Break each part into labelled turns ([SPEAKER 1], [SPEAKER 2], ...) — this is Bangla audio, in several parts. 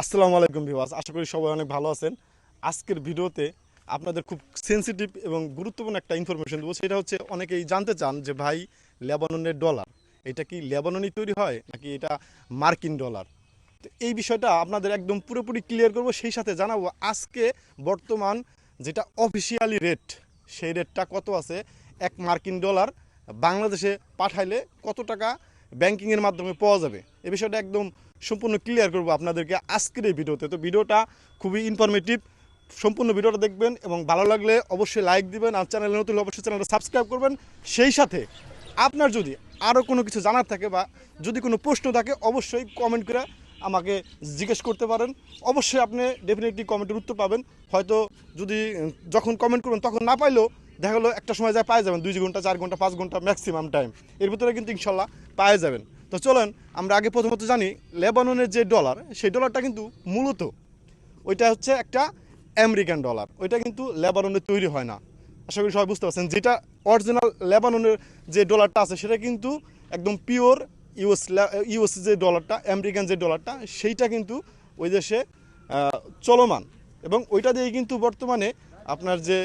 [SPEAKER 1] আসসালামু আলাইকুম ভিওয়াস আশা করি সবাই অনেক ভালো আছেন। আজকের ভিডিওতে আপনাদের খুব সেনসিটিভ এবং গুরুত্বপূর্ণ একটা ইনফরমেশন দেবো, সেটা হচ্ছে অনেকেই জানতে চান যে ভাই, লেবাননের ডলার এটা কি লেবাননই তৈরি হয়, নাকি এটা মার্কিন ডলার তো এই বিষয়টা আপনাদের একদম পুরোপুরি ক্লিয়ার করব, সেই সাথে জানাব আজকে বর্তমান যেটা অফিসিয়ালি রেট সেই রেটটা কত আছে? এক মার্কিন ডলার বাংলাদেশে পাঠাইলে কত টাকা ব্যাংকিংয়ের মাধ্যমে পাওয়া যাবে। এ বিষয়টা একদম সম্পূর্ণ ক্লিয়ার করব আপনাদেরকে আজকের এই ভিডিওতে। তো ভিডিওটা খুবই ইনফরমেটিভ সম্পূর্ণ ভিডিওটা দেখবেন এবং ভালো লাগলে অবশ্যই লাইক দিবেন আর চ্যানেলে নতুন অবশ্যই চ্যানেলটা সাবস্ক্রাইব করবেন। সেই সাথে আপনার যদি আরও কোনো কিছু জানার থাকে বা যদি কোনো প্রশ্ন থাকে, অবশ্যই কমেন্ট করে আমাকে জিজ্ঞেস করতে পারেন। অবশ্যই আপনি ডেফিনেটলি কমেন্টের উত্তর পাবেন। হয়তো যদি, যখন কমেন্ট করবেন, তখন না পাইলেও দেখা গেলো একটা সময় যায় পাই যাবেন, দুই ঘণ্টা, চার ঘণ্টা, পাঁচ ঘণ্টা ম্যাক্সিমাম টাইম এর ভিতরে কিন্তু ইনশাল্লাহ পাই যাবেন। তো চলেন, আমরা আগে প্রথমত জানি লেবাননের যে ডলার, সেই ডলারটা কিন্তু মূলত ওইটা হচ্ছে একটা আমেরিকান ডলার। ওইটা কিন্তু লেবাননে তৈরি হয় না। আশা করি সবাই বুঝতে পারছেন, যেটা অরিজিনাল লেবাননের যে ডলারটা আছে, সেটা কিন্তু একদম পিওর ইউএস ইউএস যে ডলারটা, আমেরিকান যে ডলারটা, সেইটা কিন্তু ওই দেশে চলমান। এবং ওইটা দিয়ে কিন্তু বর্তমানে আপনার যে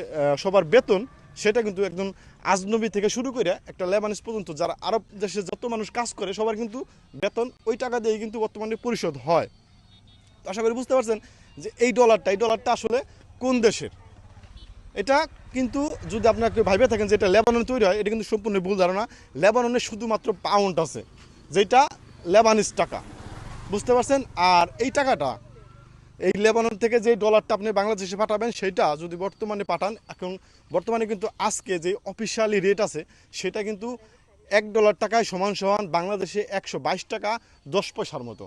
[SPEAKER 1] সবার বেতন সেটা কিন্তু একদম আজনবী থেকে শুরু করে একটা লেবানিস পর্যন্ত যারা আরব দেশে যত মানুষ কাজ করে, সবার কিন্তু বেতন ওই টাকা দিয়ে কিন্তু বর্তমানে পরিশোধ হয়। তো আশা করি বুঝতে পারছেন যে এই ডলারটা এই ডলারটা আসলে কোন দেশের? এটা কিন্তু যদি আপনাকে ভাইবে থাকেন যে এটা লেবাননে তৈরি হয়, এটা কিন্তু সম্পূর্ণ ভুল ধারণা। লেবাননে শুধুমাত্র পাউন্ড আছে, যেটা লেবানিস টাকা। বুঝতে পারছেন? আর এই টাকাটা এই লেবানন থেকে যে ডলারটা আপনি বাংলাদেশে পাঠাবেন সেটা যদি বর্তমানে পাঠান, এখন বর্তমানে কিন্তু আজকে যে অফিসিয়ালি রেট আছে, সেটা কিন্তু এক ডলার টাকায় সমান সমান বাংলাদেশে একশো বাইশ টাকা দশ পয়সার মতো।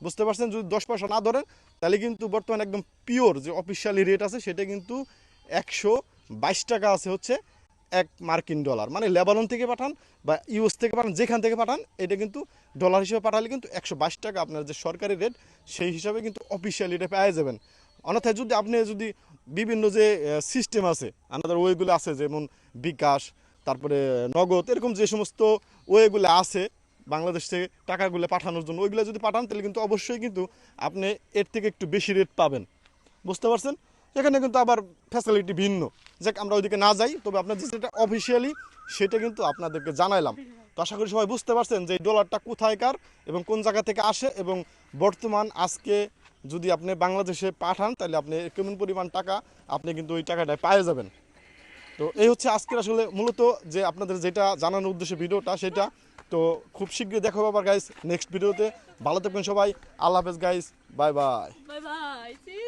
[SPEAKER 1] বুঝতে পারছেন? যদি দশ পয়সা না ধরেন, তাহলে কিন্তু বর্তমানে একদম পিওর যে অফিসিয়ালি রেট আছে, সেটা কিন্তু একশো বাইশ টাকা আছে হচ্ছে এক মার্কিন ডলার। মানে লেবানন থেকে পাঠান বা ইউএস থেকে পাঠান, যেখান থেকে পাঠান, এটা কিন্তু ডলার হিসেবে পাঠালে কিন্তু একশো বাইশ টাকা আপনার যে সরকারি রেট সেই হিসাবে কিন্তু অফিসিয়ালি এটা পেয়ে যাবেন। অন্যথায় যদি আপনি যদি বিভিন্ন যে সিস্টেম আছে আমাদের ওয়েগুলো আছে, যেমন বিকাশ, তারপরে নগদ, এরকম যে সমস্ত ওয়েগুলো আছে, বাংলাদেশ থেকে টাকাগুলো পাঠানোর জন্য, ওইগুলো যদি পাঠান, তাহলে কিন্তু অবশ্যই কিন্তু আপনি এর থেকে একটু বেশি রেট পাবেন। বুঝতে পারছেন? এখানে কিন্তু আবার ফ্যাসিলিটি ভিন্ন। যাক, আমরা ওইদিকে না যাই, তবে আপনার যেটা অফিসিয়ালি সেটা কিন্তু আপনাদেরকে জানাইলাম। তো আশা করি সবাই বুঝতে পারছেন যে ডলারটা কোথায়কার এবং কোন জায়গা থেকে আসে এবং বর্তমান আজকে যদি আপনি বাংলাদেশে পাঠান, তাহলে আপনি কেমন পরিমাণ টাকা আপনি কিন্তু ওই টাকাটায় পেয়ে যাবেন। তো এই হচ্ছে আজকের আসলে মূলত যে আপনাদের যেটা জানানোর উদ্দেশ্যে ভিডিওটা, সেটা। তো খুব শীঘ্রই দেখো আবার গাইস নেক্সট ভিডিওতে। ভালো থাকবেন সবাই। আল্লাহ হাফেজ গাইস বাই বাই
[SPEAKER 2] you.